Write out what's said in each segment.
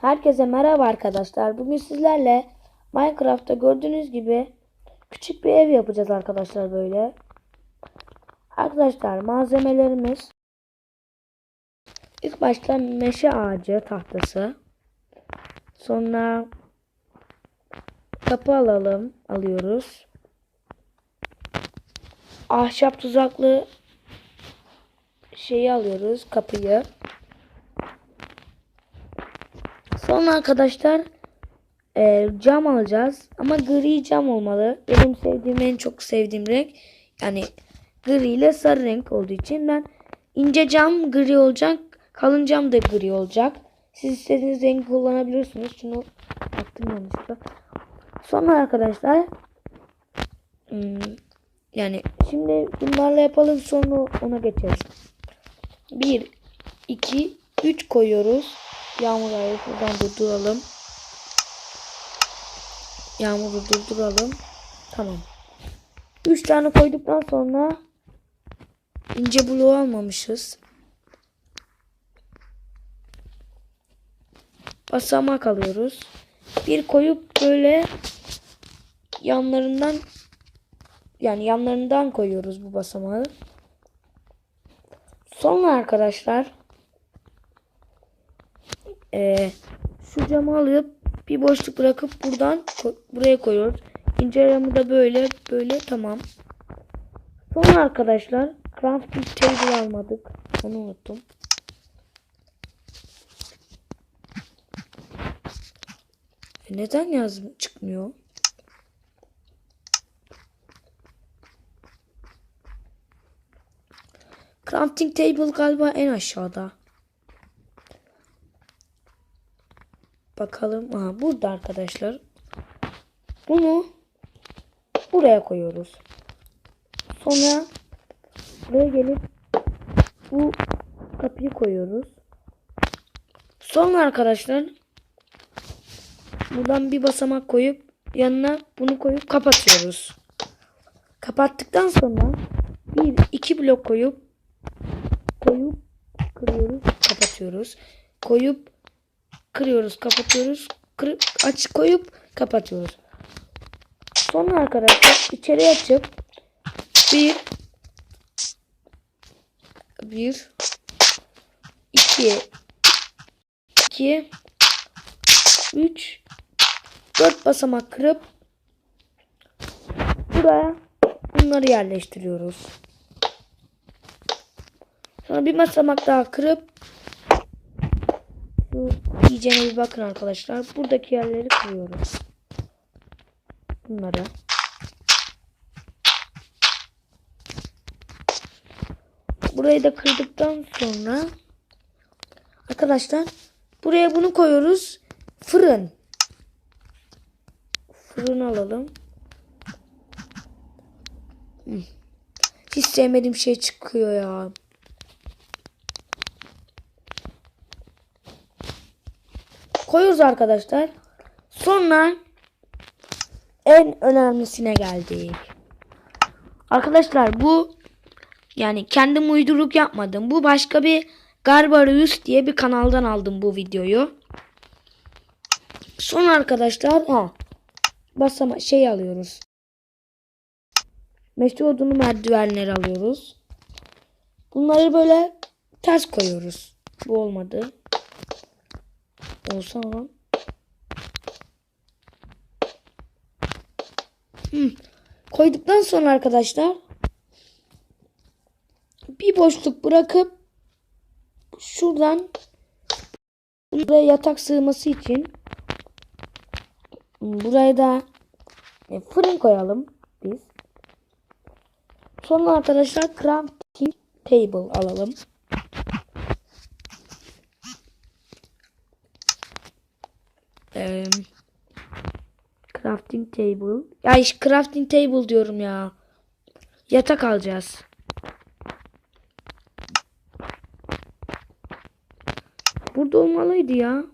Herkese merhaba arkadaşlar. Bugün sizlerle Minecraft'ta gördüğünüz gibi küçük bir ev yapacağız arkadaşlar böyle. Arkadaşlar malzemelerimiz ilk başta meşe ağacı tahtası. Sonra kapı alalım. Alıyoruz. Ahşap tuzaklı şeyi alıyoruz. Kapıyı. Sonra arkadaşlar e, cam alacağız. Ama gri cam olmalı. Benim sevdiğim en çok sevdiğim renk. Yani gri ile sarı renk olduğu için ben ince cam gri olacak. Kalın cam da gri olacak. Siz istediğiniz rengi kullanabilirsiniz. Şunu attım yanlışlıkla. Sonra arkadaşlar hmm, yani şimdi bunlarla yapalım sonra ona geçeriz. 1 2 3 koyuyoruz. Yağmur ayı buradan durduralım. Yağmuru durduralım. Tamam. 3 tane koyduktan sonra ince bloğu almamışız. Basamak alıyoruz. Bir koyup böyle yanlarından yani yanlarından koyuyoruz bu basamağı. Sonra arkadaşlar eee, şu camı alıp bir boşluk bırakıp buradan buraya koyuyoruz. İnce camı da böyle böyle tamam. Sonra arkadaşlar crafting table almadık. Onu unuttum. E neden yaz çıkmıyor? Crafting table galiba en aşağıda. Bakalım. Aha burada arkadaşlar. Bunu buraya koyuyoruz. Sonra buraya gelip bu kapıyı koyuyoruz. Sonra arkadaşlar buradan bir basamak koyup yanına bunu koyup kapatıyoruz. Kapattıktan sonra bir iki blok koyup koyup kırıyoruz, kapatıyoruz. Koyup kırıyoruz, kapatıyoruz. Kır, aç koyup kapatıyoruz. Sonra arkadaşlar içeri açıp bir bir iki iki üç dört basamak kırıp buraya bunları yerleştiriyoruz. Sonra bir basamak daha kırıp şu iyicene bir bakın arkadaşlar. Buradaki yerleri kırıyoruz. Bunları. Burayı da kırdıktan sonra arkadaşlar buraya bunu koyuyoruz. Fırın. Fırın alalım. Hiç sevmediğim şey çıkıyor ya. Koyuyoruz arkadaşlar. Sonra en önemlisine geldik. Arkadaşlar bu yani kendim uyduruk yapmadım. Bu başka bir Garbarius diye bir kanaldan aldım bu videoyu. Sonra arkadaşlar ha basama şey alıyoruz. Meşru odunu merdivenleri alıyoruz. Bunları böyle ters koyuyoruz. Bu olmadı. Olsa lan. Hmm. Koyduktan sonra arkadaşlar bir boşluk bırakıp şuradan buraya yatak sığması için buraya da e, fırın koyalım biz. Sonra arkadaşlar crafting table alalım. Crafting table. Ya iş crafting table diyorum ya. Yatak alacağız. Burada olmalıydı ya.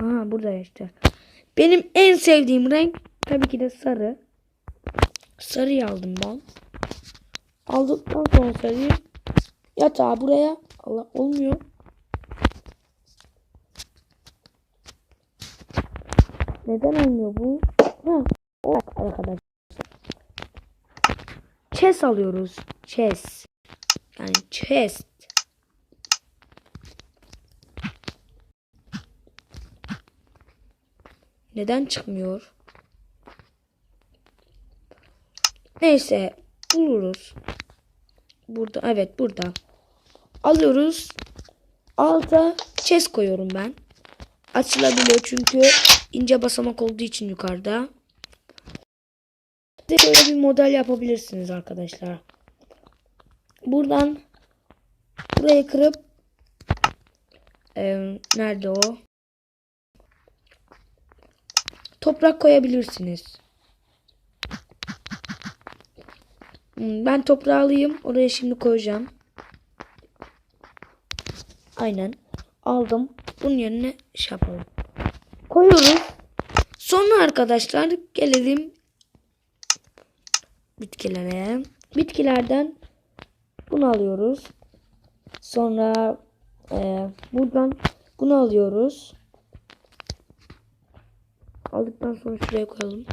Aha burada işte. Benim en sevdiğim renk tabii ki de sarı. Sarıyı aldım ben. Aldıktan sonra sarıyı yatağı buraya Allah olmuyor. Neden olmuyor bu? Ha, arkadaşlar. Chest alıyoruz. Chest. Yani chest. Neden çıkmıyor? Neyse buluruz. Burada evet burada. Alıyoruz. Alta chest koyuyorum ben. Açılabiliyor çünkü ince basamak olduğu için yukarıda. De Böyle bir model yapabilirsiniz arkadaşlar. Buradan burayı kırıp eee, nerede o? Toprak koyabilirsiniz. Hmm, Ben toprağı alayım. Oraya şimdi koyacağım. Aynen. Aldım. Bunun yerine şey yapalım. Koyuyoruz. Sonra arkadaşlar gelelim bitkilere. Bitkilerden bunu alıyoruz. Sonra e, buradan bunu alıyoruz. Aldıktan sonra şuraya koyalım.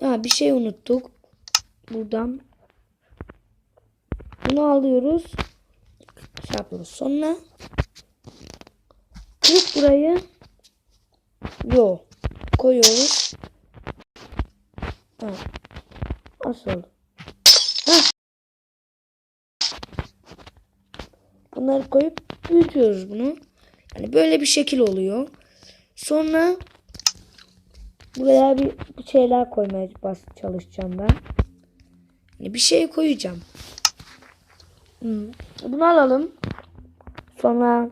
Ha bir şey unuttuk. Buradan bunu alıyoruz. Şey yapıyoruz. Sonra kırıp burayı yo koyuyoruz. Ha. Nasıl. Bunları koyup büyütüyoruz bunu. Yani böyle bir şekil oluyor. Sonra buraya bir, bir şeyler koymaya çalışacağım ben. Yani bir şey koyacağım. Hmm. Bunu alalım. Sonra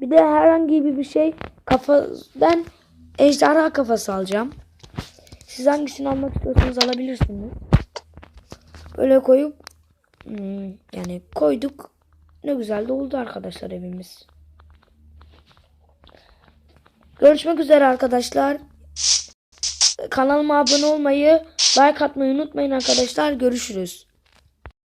bir de herhangi bir şey kafa ben ejderha kafası alacağım. Siz hangisini almak istiyorsanız alabilirsiniz. Böyle koyup hmm, yani koyduk. Ne güzel de oldu arkadaşlar evimiz. Görüşmek üzere arkadaşlar. Kanalıma abone olmayı, like atmayı unutmayın arkadaşlar. Görüşürüz.